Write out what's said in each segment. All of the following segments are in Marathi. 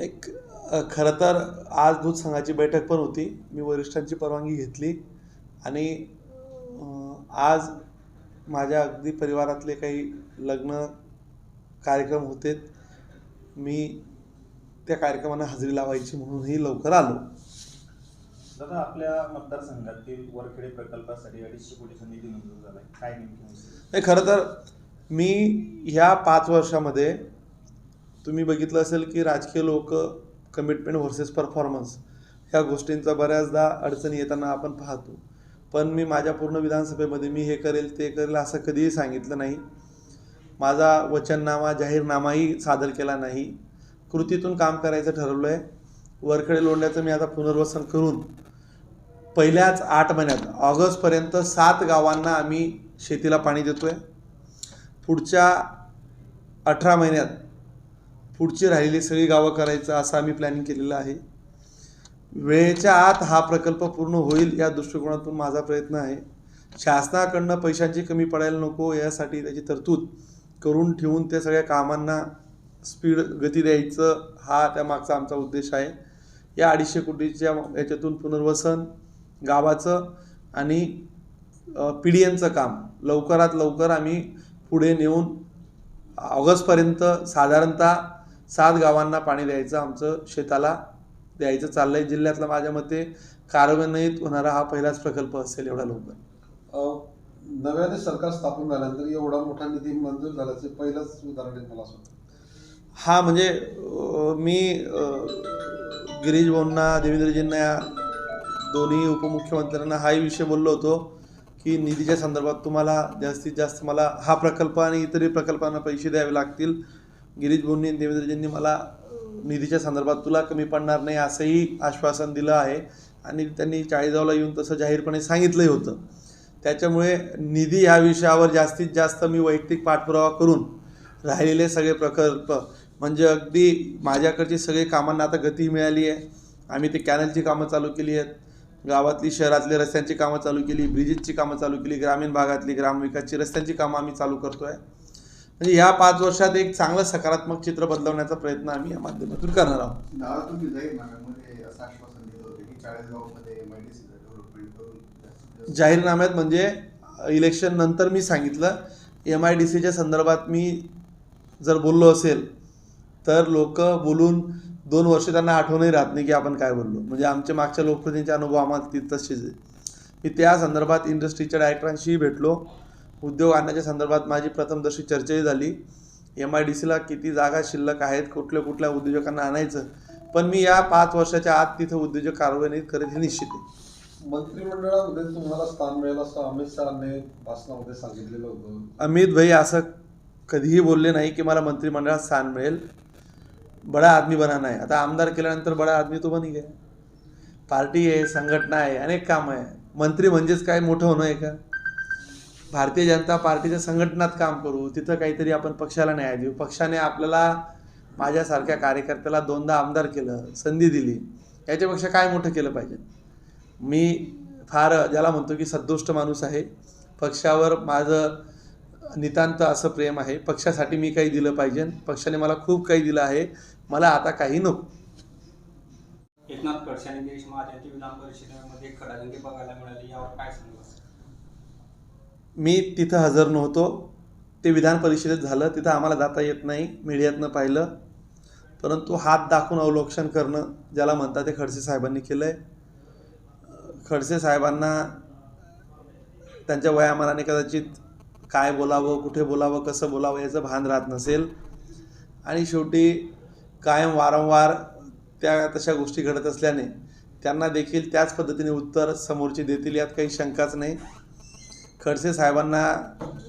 एक खरं तर आज दूध संघाची बैठक पण होती. मी वरिष्ठांची परवानगी घेतली. आणि आज माझ्या अगदी परिवारातले काही लग्न कार्यक्रम होते. मी त्या कार्यक्रमांना हजेरी लावायची म्हणूनही लवकर आलो. दादा आपल्या मतदारसंघातील वरखेडे प्रकल्पासाठी अडीचशे कोटीचा निधी मंजूर झालाय. काय? नाही खरं तर मी ह्या पाच वर्षामध्ये तुम्ही बघितलं असेल की राजकीय लोक कमिटमेंट व्हर्सेस परफॉर्मन्स ह्या गोष्टींचा बऱ्याचदा अडचणी येताना आपण पाहतो. पण मी माझ्या पूर्ण विधानसभेमध्ये मी हे करेल ते करेल असं कधीही सांगितलं नाही. माझा वचननामा जाहीरनामाही सादर केला नाही. कृतीतून काम करायचं ठरवलं आहे वरखेडे लोंढ्याचं मी आता पुनर्वसन करून पहिल्याच आठ महिन्यात ऑगस्टपर्यंत सात गावांना आम्ही शेतीला पाणी देतो आहे पुढच्या अठरा महिन्यात पुढची राहिलेली सगळी गावं करायचं असं आम्ही प्लॅनिंग केलेलं आहे. वेळेच्या आत हा प्रकल्प पूर्ण होईल या दृष्टिकोनातून माझा प्रयत्न आहे. शासनाकडनं पैशांची कमी पडायला नको यासाठी त्याची तरतूद करून ठेवून त्या सगळ्या कामांना स्पीड गती द्यायचं हा त्यामागचा आमचा उद्देश आहे. या अडीचशे कोटीच्या याच्यातून पुनर्वसन गावाचं आणि पी डी एनचं काम. लवकरात लवकर आम्ही पुढे नेऊन ऑगस्टपर्यंत साधारणतः सात गावांना पाणी द्यायचं आमचं शेताला द्यायचं चाललं आहे जिल्ह्यातला माझ्या मते कार्यान्वित होणारा हा पहिलाच प्रकल्प असेल एवढा लवकर. नव्याने सरकार स्थापन झाल्यानंतर एवढा मोठा निधी मंजूर झाल्याचे पहिलंच उदाहरण मला असं. हा म्हणजे मी गिरीश भाऊंना देवेंद्रजींना या दोन्ही उपमुख्यमंत्र्यांना हाही विषय बोललो होतो की निधीच्या संदर्भात तुम्हाला जास्तीत जास्त मला हा प्रकल्प आणि इतरही प्रकल्पांना पैसे द्यावे लागतील. गिरीश भाऊंनी देवेंद्रजींनी मला निधीच्या संदर्भात तुला कमी पडणार नाही असंही आश्वासन दिलं आहे. आणि त्यांनी चाळीसगावला येऊन तसं जाहीरपणे सांगितलंही होतं. त्याच्यामुळे निधी ह्या विषयावर जास्तीत जास्त मी वैयक्तिक पाठपुरावा करून राहिलेले सगळे प्रकल्प म्हणजे अगदी माझ्याकडची सगळी कामांना आता गती मिळाली आहे. आम्ही ते कॅनलची कामं चालू केली आहेत. गावातली शहरातली रस्त्यांची कामं चालू केली ब्रिजेसची कामं चालू केली ग्रामीण भागातली ग्रामविकासची रस्त्यांची कामं आम्ही चालू करतो आहे म्हणजे ह्या पाच वर्षात एक चांगलं सकारात्मक चित्र बदलवण्याचा प्रयत्न आम्ही या माध्यमातून करणार आहोत. दादा तुम्ही जाहीरनाम्यामध्ये असं आश्वासन दिलं होतं की चाळीसगावमध्ये एमआयडीसीचं डेव्हलपमेंट करून जास्तीत जास्त जाहीरनाम्यात म्हणजे इलेक्शन नंतर मी सांगितलं एम आय डी सीच्या संदर्भात मी जर बोललो असेल तर लोक बोलून दोन वर्ष त्यांना आठवणही राहत नाही की आपण काय बोललो. म्हणजे आमच्या मागच्या लोकप्रतिनिधीचे अनुभव आम्हाला ती तसेच आहे मी त्या संदर्भात इंडस्ट्रीच्या डायरेक्टरांशीही भेटलो. उद्योग आणण्याच्या संदर्भात माझी प्रथमदर्शी चर्चाही झाली एम आय डी सीला किती जागा शिल्लक आहेत कुठल्या कुठल्या उद्योजकांना आणायचं पण मी या पाच वर्षाच्या आत तिथं उद्योजक कारवाई करेल हे निश्चित आहे. मंत्रिमंडळामध्ये तुम्हाला स्थान मिळेल असं अमित शहाने भाषणामध्ये सांगितलेलं होतं. अमित भाई असं कधीही बोलले नाही की मला मंत्रिमंडळात स्थान मिळेल. बडा आदमी बनाना आहे. आता आमदार केल्यानंतर बडा आदमी तो बनी गया. पार्टी आहे संघटना आहे अनेक कामं आहे. मंत्री म्हणजेच काय? मोठं होणं आहे का? भारतीय जनता पार्टीच्या संघटनात काम करू तिथं काहीतरी आपण पक्षाला न्याय देऊ. पक्षाने आपल्याला माझ्यासारख्या कार्यकर्त्याला दोनदा आमदार केलं संधी दिली. याच्यापेक्षा काय मोठं केलं पाहिजे? मी फार ज्याला म्हणतो की सदुष्ट माणूस आहे. पक्षावर माझं नितांत असं प्रेम आहे. पक्षासाठी मी काही दिलं पाहिजे. पक्षाने मला खूप काही दिलं आहे. मला आता काही नको. एकनाथ खडसे आणि गिरीश महाजन विधान परिषदेमध्ये खडाजंगी बघायला मिळाली. यावर काय सांगू? मी तिथं हजर नव्हतो. ते विधान परिषदेत झालं. तिथं आम्हाला जाता येत नाही. मीडियातनं पाहिलं. परंतु हात दाखवून अवलोक्षण करणं ज्याला म्हणतात ते खडसे साहेबांनी केलं आहे खडसे साहेबांना त्यांच्या वयामानाने कदाचित काय बोलावं कुठे बोलावं कसं बोलावं याचं भान राहत नसेल. आणि शेवटी कायम वारंवार त्या तशा गोष्टी घडत असल्याने त्यांना देखील त्याच पद्धतीने उत्तर समोरची देतील यात काही शंकाच नाही. खडसे साहेबांना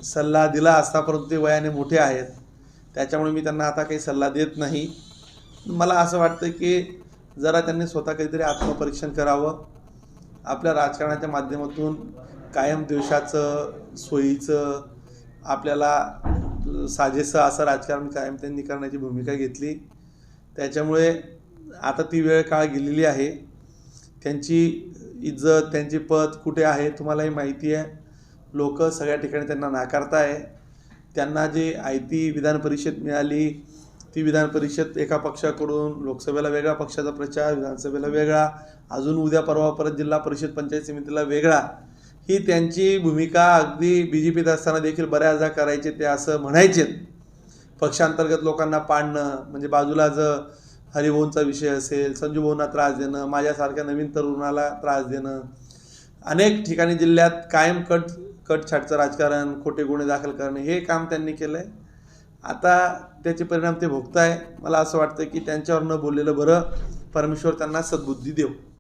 सल्ला दिला असता परंतु ते वयाने मोठे आहेत. त्याच्यामुळे मी त्यांना आता काही सल्ला देत नाही. मला असं वाटतं की जरा त्यांनी स्वतः काहीतरी आत्मपरीक्षण करावं. आपल्या राजकारणाच्या माध्यमातून कायम द्वेषाचं सोयीचं आपल्याला साजेसं असं राजकारण कायम त्यांनी करण्याची भूमिका घेतली. त्याच्यामुळे आता ती वेळ काळ गेलेली आहे. त्यांची इज्जत त्यांची पद कुठे आहे तुम्हालाही माहिती आहे. लोक सगळ्या ठिकाणी त्यांना नाकारताय. त्यांना जे आयती विधान परिषद मिळाली ती विधान परिषद एका पक्षाकडून लोकसभेला वेगळा पक्षाचा प्रचार विधानसभेला वेगळा अजून उद्या परवा परत जिल्हा परिषद पंचायत समितीला वेगळा. ही त्यांची भूमिका अगदी बी जे पीत असताना देखील बऱ्याचदा करायचे ते असं म्हणायचे. पक्षांतर्गत लोकांना पाडणं म्हणजे बाजूला जर हरिभाऊंचा विषय असेल संजू भाऊंना त्रास देणं माझ्यासारख्या नवीन तरुणाला त्रास देणं अनेक ठिकाणी जिल्ह्यात कायम कट कटछाटचं राजकारण खोटे गुन्हे दाखल करणे हे काम त्यांनी केलं आहे आता त्याचे परिणाम ते भोगताय. मला असं वाटतं की त्यांच्यावर न बोललेलं बरं परमेश्वर त्यांना सद्बुद्धी देव.